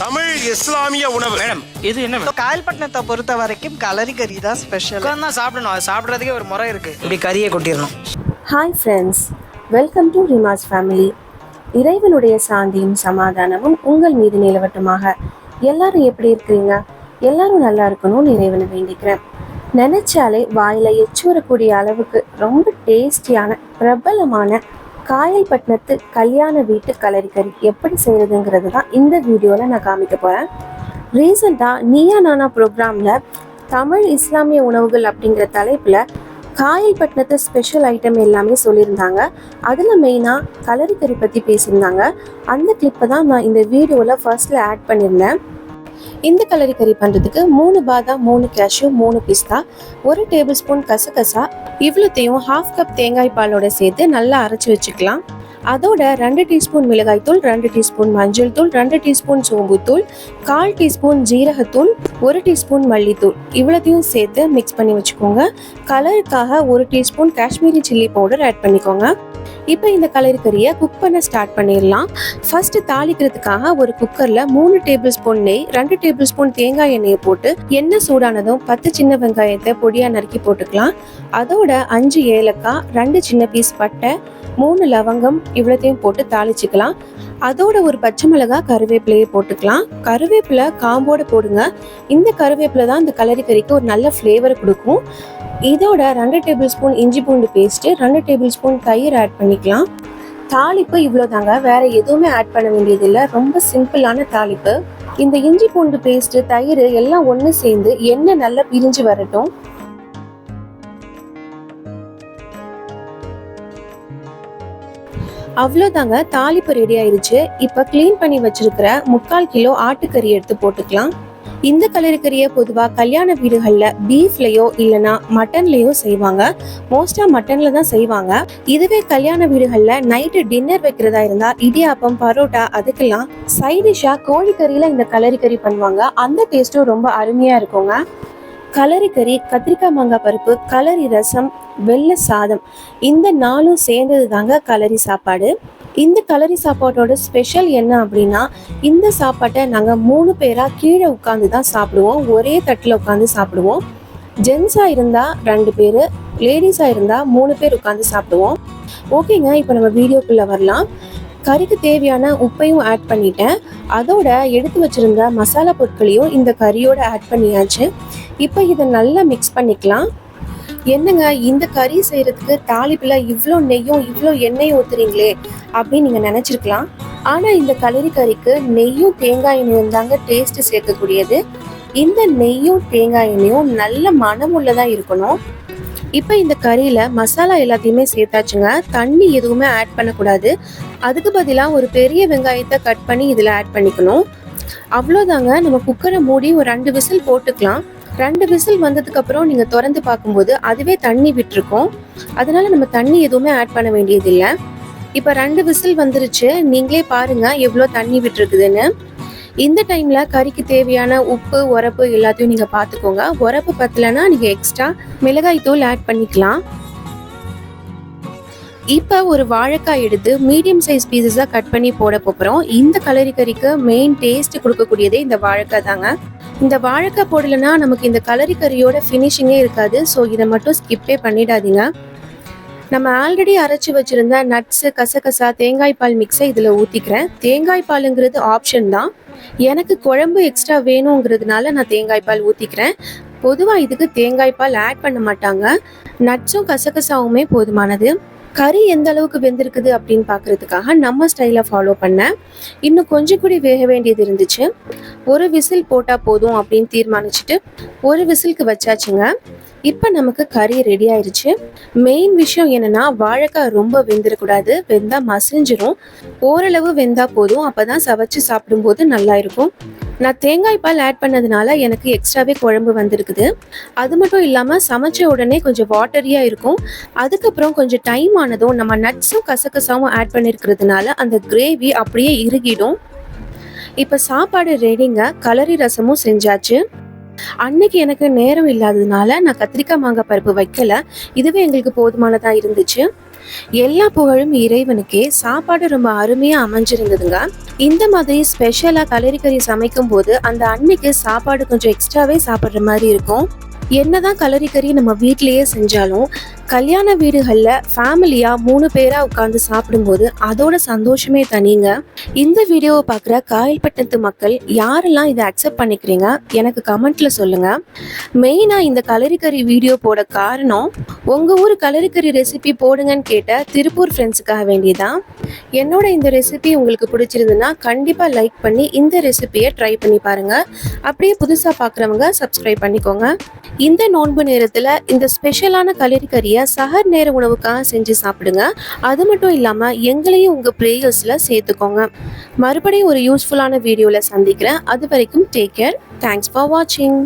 தமிழ் இஸ்லாமிய உணவு. மேடம் இது என்ன மேடம்? காயல்பட்டினத்தை பொறுத்த வரைக்கும் கலரி கறி தான் ஸ்பெஷல் உட்காந்து தான் சாப்பிடணும். அது சாப்பிட்றதுக்கே ஒரு முறை இருக்கு. இப்படி கறியை கொட்டிடணும். Hi friends welcome to Rimas family இறைவனுடைய சாந்தியும் சமாதானமும் உங்கள் மீது நிலவட்டுமாக. எல்லாரும் எப்படி இருக்கிறீங்க? எல்லாரும் நல்லா இருக்கணும்னு இறைவனை வேண்டிக்கிறேன். நினைச்சாலே வாயில எச்சுவரக்கூடிய அளவுக்கு ரொம்ப டேஸ்டியான பிரபலமான காயல்பட்டினத்து கல்யாண வீட்டு கலரிக்கறி எப்படி செய்கிறதுங்கிறது தான் இந்த வீடியோவில் நான் காமிக்க போகிறேன் ரீசெண்டாக நீயா நானா ப்ரோக்ராமில் தமிழ் இஸ்லாமிய உணவுகள் அப்படிங்கிற தலைப்பில் காயல்பட்டினத்து ஸ்பெஷல் ஐட்டம் எல்லாமே சொல்லியிருந்தாங்க. அதில் மெயினாக கலரிக்கறி பற்றி பேசியிருந்தாங்க. அந்த கிளிப்பை தான் நான் இந்த வீடியோவில் ஃபர்ஸ்ட்டில் ஆட் பண்ணியிருந்தேன். இந்த கலரி கறி பண்ணுறதுக்கு மூணு பாதாம் மூணு கேஷ்யூ மூணு பிஸ்தா ஒரு டேபிள் ஸ்பூன் கசகசா இவ்வளோத்தையும் ஹாஃப் கப் தேங்காய் பாலோட சேர்த்து நல்லா அரைச்சி வச்சுக்கலாம். அதோட ரெண்டு டீஸ்பூன் மிளகாய்த்தூள் ரெண்டு டீஸ்பூன் மஞ்சள் தூள் ரெண்டு டீஸ்பூன் சோம்புத்தூள் கால் டீஸ்பூன் ஜீரகத்தூள் ஒரு டீஸ்பூன் மல்லித்தூள். இவ்வளோத்தையும் சேர்த்து மிக்ஸ் பண்ணி வச்சுக்கோங்க. கலருக்காக ஒரு teaspoon Kashmiri chilli powder add பண்ணிக்கோங்க. இப்போ இந்த கலரிக்கறியை குக் பண்ண ஸ்டார்ட் பண்ணிடலாம். ஃபர்ஸ்ட் தாளிக்கிறதுக்காக ஒரு குக்கர்ல மூணு டேபிள் ஸ்பூன் நெய் ரெண்டு டேபிள் ஸ்பூன் தேங்காய் எண்ணெயை போட்டு எண்ணெய் சூடானதும் பத்து சின்ன வெங்காயத்தை பொடியா நறுக்கி போட்டுக்கலாம். அதோட அஞ்சு ஏலக்காய் ரெண்டு சின்ன பீஸ் பட்டை மூணு லவங்கம் இவ்வளோத்தையும் போட்டு தாளிச்சுக்கலாம். அதோட ஒரு பச்சை மிளகாய் கருவேப்பிலையை போட்டுக்கலாம். கருவேப்பிலை காம்போட போடுங்க. இந்த கருவேப்பிலை தான் இந்த கலரி கறிக்கு ஒரு நல்ல ஃப்ளேவர் கொடுக்கும். இதோட ரெண்டு டேபிள் ஸ்பூன் இஞ்சி பூண்டு பேஸ்ட்டு ரெண்டு டேபிள் ஸ்பூன் தயிர் ஆட் பண்ணிக்கலாம். தாளிப்பு இவ்வளோதாங்க. வேற எதுவுமே ஆட் பண்ண வேண்டியதில்லை. ரொம்ப சிம்பிளான தாளிப்பு. இந்த இஞ்சி பூண்டு பேஸ்ட்டு தயிர் எல்லாம் ஒன்று சேர்ந்து எண்ணெய் நல்லா பிரிஞ்சு வரட்டும். அவ்வளோதாங்க தாளிப்பு ரெடி ஆயிருச்சு. இப்போ க்ளீன் பண்ணி வச்சிருக்கிற முக்கால் கிலோ ஆட்டுக்கறி எடுத்து போட்டுக்கலாம். இந்த கலருக்கறியை பொதுவாக கல்யாண வீடுகளில் பீஃப்லேயோ இல்லைனா மட்டன்லேயோ செய்வாங்க. மோஸ்ட்டாக மட்டனில் தான் செய்வாங்க. இதுவே கல்யாண வீடுகளில் நைட்டு டின்னர் வைக்கிறதா இருந்தால் இடியாப்பம் பரோட்டா அதுக்கெல்லாம் சைடிஷாக கோழிக்கறியில் இந்த கலரிக்கறி பண்ணுவாங்க. அந்த டேஸ்ட்டும் ரொம்ப அருமையாக இருக்குங்க. கலரிக்கறி கத்திரிக்காய் மாங்காய் பருப்பு கலரி ரசம் வெள்ளை சாதம். இந்த நாளும் சேர்ந்தது தாங்க கலரி சாப்பாடு. இந்த கலரி சாப்பாட்டோட ஸ்பெஷல் என்ன அப்படின்னா இந்த சாப்பாட்டை நாங்கள் மூணு பேராக கீழே உட்காந்து தான் சாப்பிடுவோம். ஒரே தட்டில் உட்காந்து சாப்பிடுவோம். ஜென்ஸாக இருந்தால் ரெண்டு பேர் லேடிஸாக இருந்தால் மூணு பேர் உட்காந்து சாப்பிடுவோம். ஓகேங்க இப்போ நம்ம வீடியோக்குள்ளே வரலாம். கறிக்கு தேவையான உப்பையும் ஆட் பண்ணிட்டேன். அதோட எடுத்து வச்சிருந்த மசாலா பொருட்களையும் இந்த கறியோட ஆட் பண்ணியாச்சு. இப்போ இதை நல்லா மிக்ஸ் பண்ணிக்கலாம். என்னங்க இந்த கறி செய்யறதுக்கு தாளிப்பில் இவ்வளோ நெய்யும் இவ்வளோ எண்ணெயும் ஊத்துறீங்களே அப்படின்னு நீங்க நினைச்சிருக்கலாம். ஆனா இந்த கலரி கறிக்கு நெய்யும் தேங்காய் எண்ணெயும் தாங்க டேஸ்ட் சேர்க்கக்கூடியது. இந்த நெய்யும் தேங்காய் எண்ணெயும் நல்ல மனம் உள்ளதா இருக்கணும். இப்போ இந்த கறியில மசாலா எல்லாத்தையுமே சேர்த்தாச்சுங்க. தண்ணி எதுவுமே ஆட் பண்ணக்கூடாது. அதுக்கு பதிலாக ஒரு பெரிய வெங்காயத்தை கட் பண்ணி இதில் ஆட் பண்ணிக்கணும். அவ்வளோதாங்க நம்ம குக்கரை மூடி ஒரு ரெண்டு விசில் போட்டுக்கலாம். ரெண்டு விசில் வந்ததுக்கு அப்புறம் நீங்க திறந்து பார்க்கும்போது அதுவே தண்ணி விட்டுருக்கோம். அதனால நம்ம தண்ணி எதுவுமே ஆட் பண்ண வேண்டியதில்லை. இப்போ ரெண்டு விசில் வந்துருச்சு. நீங்களே பாருங்க எவ்வளோ தண்ணி விட்டுருக்குதுன்னு. இந்த டைம்ல கறிக்கு தேவையான உப்பு உரப்பு எல்லாத்தையும் நீங்க பார்த்துக்கோங்க உரப்பு பத்தலைன்னா நீங்க எக்ஸ்ட்ரா மிளகாய் தூள் ஆட் பண்ணிக்கலாம். இப்போ ஒரு வாழைக்காய் எடுத்து மீடியம் சைஸ் பீசஸாக கட் பண்ணி போட போகிறோம் இந்த கலரி கறிக்கு மெயின் டேஸ்ட் கொடுக்கக்கூடியதே இந்த வாழைக்காய் தாங்க. இந்த வாழைக்காய் போடலைன்னா நமக்கு இந்த கலரி கறியோட ஃபினிஷிங்கே இருக்காது. ஸோ இதை மட்டும் ஸ்கிப்பே பண்ணிடாதீங்க. நம்ம ஆல்ரெடி அரைச்சி வச்சுருந்த நட்ஸு கசகசா தேங்காய் பால் மிக்ஸை இதில் ஊற்றிக்கிறேன் தேங்காய் பாலுங்கிறது ஆப்ஷன் தான். எனக்கு குழம்பு எக்ஸ்ட்ரா வேணுங்கிறதுனால நான் தேங்காய் பால் ஊற்றிக்கிறேன் பொதுவாக இதுக்கு தேங்காய் பால் ஆட் பண்ண மாட்டாங்க. நட்ஸும் கசகசாவுமே போதுமானது. கறி எந்த அளவுக்கு வெந்திருக்குது அப்படின்னு பார்க்கறதுக்காக நம்ம ஸ்டைலை ஃபாலோ பண்ணேன் இன்னும் கொஞ்சம் கூட வேக வேண்டியது இருந்துச்சு. ஒரு விசில் போட்டால் போதும் அப்படின்னு தீர்மானிச்சுட்டு ஒரு விசிலுக்கு வச்சாச்சுங்க. இப்போ நமக்கு கறி ரெடி ஆயிருச்சு. மெயின் விஷயம் என்னன்னா வாழைக்காய் ரொம்ப வெந்துடக்கூடாது வெந்தால் மசிஞ்சிரும். ஓரளவு வெந்தால் போதும். அப்பதான் சவைச்சு சாப்பிடும்போது நல்லா இருக்கும். நான் தேங்காய் பால் ஆட் பண்ணதுனால எனக்கு எக்ஸ்ட்ராவே குழம்பு வந்திருக்குது. அது மட்டும் இல்லாமல் சமைச்ச உடனே கொஞ்சம் வாட்டரியாக இருக்கும். அதுக்கப்புறம் கொஞ்சம் டைம் ஆனதும் நம்ம நட்ஸும் கசகசாவும் ஆட் பண்ணியிருக்கிறதுனால அந்த கிரேவி அப்படியே இறுகிடும். இப்போ சாப்பாடு ரெடிங்க கலரி ரசமும் செஞ்சாச்சு. அன்னைக்கு எனக்கு நேரம் இல்லாததுனால நான் கத்திரிக்காய் மாங்காய் பருப்பு வைக்கல. இதுவே எங்களுக்கு போதுமானதாக இருந்துச்சு. எல்லா புகழும் இறைவனுக்கே. சாப்பாடு ரொம்ப அருமையா அமைஞ்சிருந்ததுங்க. இந்த மாதிரி ஸ்பெஷலா கலரி கறி சமைக்கும் போது அந்த அன்னைக்கு சாப்பாடு கொஞ்சம் எக்ஸ்ட்ராவே சாப்பிட்ற மாதிரி இருக்கும். என்னதான் கலரி கறி நம்ம வீட்டிலேயே செஞ்சாலும் கல்யாண வீடுகளில் ஃபேமிலியாக மூணு பேராக உட்காந்து சாப்பிடும்போது அதோட சந்தோஷமே தனிங்க. இந்த வீடியோவை பார்க்குற காயல்பட்டத்து மக்கள் யாரெல்லாம் இதை அக்செப்ட் பண்ணிக்கிறீங்க? எனக்கு கமெண்ட்டில் சொல்லுங்கள் மெயினாக இந்த கலரிக்கறி வீடியோ போட காரணம் உங்கள் ஊர் கலரிக்கறி ரெசிபி போடுங்கன்னு கேட்ட திருப்பூர் ஃப்ரெண்ட்ஸுக்காக வேண்டியதான் என்னோட இந்த ரெசிபி உங்களுக்கு பிடிச்சிருந்துன்னா கண்டிப்பாக லைக் பண்ணி இந்த ரெசிபியை ட்ரை பண்ணி பாருங்கள் அப்படியே புதுசாக பார்க்குறவங்க சப்ஸ்கிரைப் பண்ணிக்கோங்க. இந்த நோன்பு நேரத்தில் இந்த ஸ்பெஷலான கலரி கறியை சஹர் நேர உணவுக்காக செஞ்சு சாப்பிடுங்க. அது மட்டும் இல்லாமல் எங்களையும் உங்கள் ப்ரேயர்ஸில் சேர்த்துக்கோங்க. மறுபடியும் ஒரு யூஸ்ஃபுல்லான வீடியோவில் சந்திக்கிறேன். அது வரைக்கும் டேக் கேர் தேங்க்ஸ் ஃபார் வாட்சிங்